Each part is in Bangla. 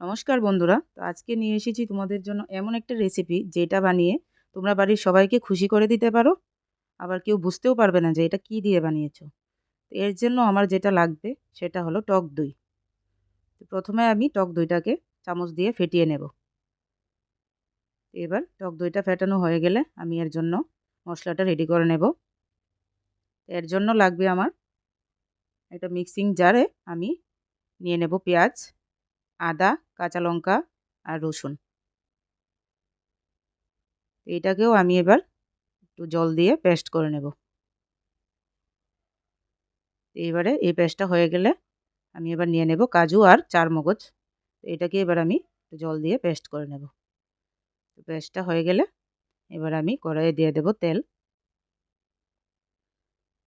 নমস্কার বন্ধুরা। তো আজকে নিয়ে এসেছি তোমাদের জন্য এমন একটা রেসিপি যেটা বানিয়ে তোমরা বাড়ির সবাইকে খুশি করে দিতে পারো। আবার কেউ বুঝতেও পারবে না যে এটা কী দিয়ে বানিয়েছো। এর জন্য আমার যেটা লাগবে সেটা হলো টক দই। প্রথমে আমি টক দইটাকে চামচ দিয়ে ফেটিয়ে নেব। এবার টক দইটা ফেটানো হয়ে গেলে আমি এর জন্য মশলাটা রেডি করে নেব। এর জন্য লাগবে আমার একটা মিক্সিং জারে আমি নিয়ে নেব পেঁয়াজ। আদা, কাঁচা লঙ্কা আর রসুন। এইটাকেও আমি এবার একটু জল দিয়ে পেস্ট করে নেব। এইবারে এই পেস্টটা হয়ে গেলে আমি এবার নিয়ে নেব কাজু আর চার মগজ এটাকে এবার আমি একটু জল দিয়ে পেস্ট করে নেব। পেস্টটা হয়ে গেলে এবার আমি কড়াইয়ে দিয়ে দেব তেল।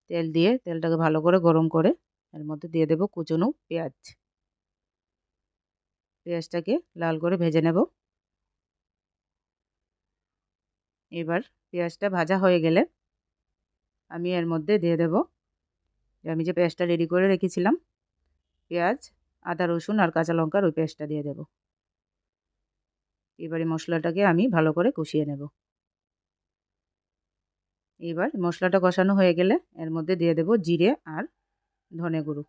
তেল দিয়ে তেলটাকে ভালো করে গরম করে এর মধ্যে দিয়ে দেব কুচনো পেঁয়াজ। পেঁয়াজটাকে লাল করে ভেজে নেব। এবার পেঁয়াজটা ভাজা হয়ে গেলে আমি এর মধ্যে দিয়ে দেব। আমি যে পেঁয়াজটা রেডি করে রেখেছিলাম, পেঁয়াজ, আদা, রসুন আর কাঁচা লঙ্কার ওই পেঁয়াজটা দিয়ে দেব। এবারে মশলাটাকে আমি ভালো করে কষিয়ে নেব। এবার মশলাটা কষানো হয়ে গেলে এর মধ্যে দিয়ে দেব জিরে আর ধনে গুঁড়ো।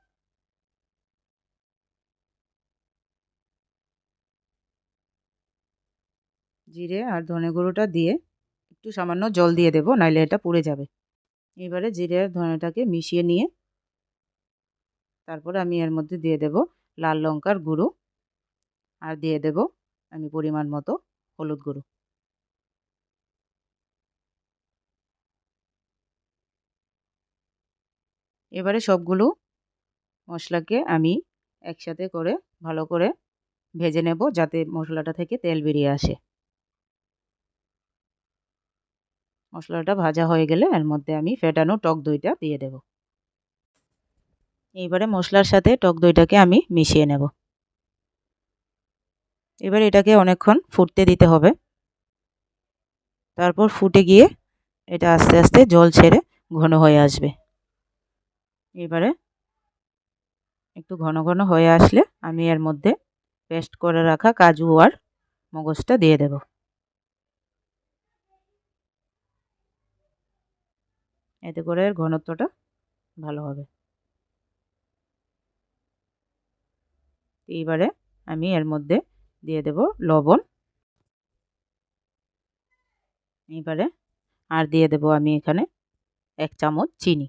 জিরে আর ধনে গুঁড়োটা দিয়ে একটু সামান্য জল দিয়ে দেবো, নাইলে এটা পুড়ে যাবে। এবারে জিরে আর ধনেটাকে মিশিয়ে নিয়ে তারপরে আমি এর মধ্যে দিয়ে দেব লাল লঙ্কার গুঁড়ো আর দিয়ে দেব আমি পরিমাণ মতো হলুদ গুঁড়ো। এবারে সবগুলো মশলাকে আমি একসাথে করে ভালো করে ভেজে নেব, যাতে মশলাটা থেকে তেল বেরিয়ে আসে। মশলাটা ভাজা হয়ে গেলে এর মধ্যে আমি ফেটানো টক দইটা দিয়ে দেব। এইবারে মশলার সাথে টক দইটাকে আমি মিশিয়ে নেব। এবার এটাকে অনেকক্ষণ ফুটতে দিতে হবে। তারপর ফুটে গিয়ে এটা আস্তে আস্তে জল ছেড়ে ঘন হয়ে আসবে। এবারে একটু ঘন ঘন হয়ে আসলে আমি এর মধ্যে পেস্ট করে রাখা কাজু আর মগজটা দিয়ে দেব। এতে করে ঘনত্বটা ভালো হবে। এইবারে আমি এর মধ্যে দিয়ে দেব লবণ। এইবারে আর দিয়ে দেব আমি এখানে এক চামচ চিনি।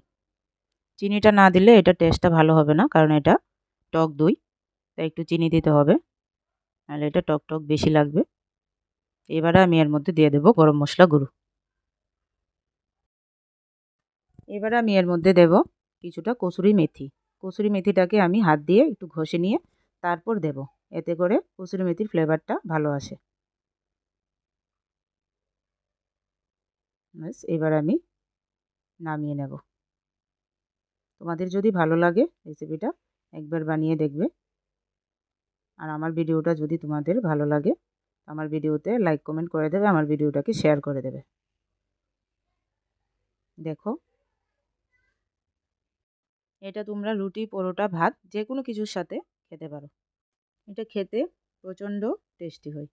চিনিটা না দিলে এটা টেস্টটা ভালো হবে না, কারণ এটা টক দই, তাই একটু চিনি দিতে হবে। নাহলে এটা টক টক বেশি লাগবে। এবারে আমি এর মধ্যে দিয়ে দেব গরম মশলা গুঁড়ো। এবারে আমি এর মধ্যে দেব কিছুটা কসুরি মেথি। কসুরি মেথিটাকে আমি হাত দিয়ে একটু ঘষে নিয়ে তারপর দেব। এতে করে কসুরি মেথির ফ্লেভারটা ভালো আসে। ব্যাস, এবার আমি নামিয়ে নেব। তোমাদের যদি ভালো লাগে রেসিপিটা, একবার বানিয়ে দেখবে। আর আমার ভিডিওটা যদি তোমাদের ভালো লাগে, আমার ভিডিওতে লাইক, কমেন্ট করে দেবে, আমার ভিডিওটাকে শেয়ার করে দেবে। দেখো এটা তোমরা রুটি, পরোটা, ভাত যে কোনো কিছুর সাথে খেতে পারো। এটা খেতে প্রচণ্ড টেস্টি হয়।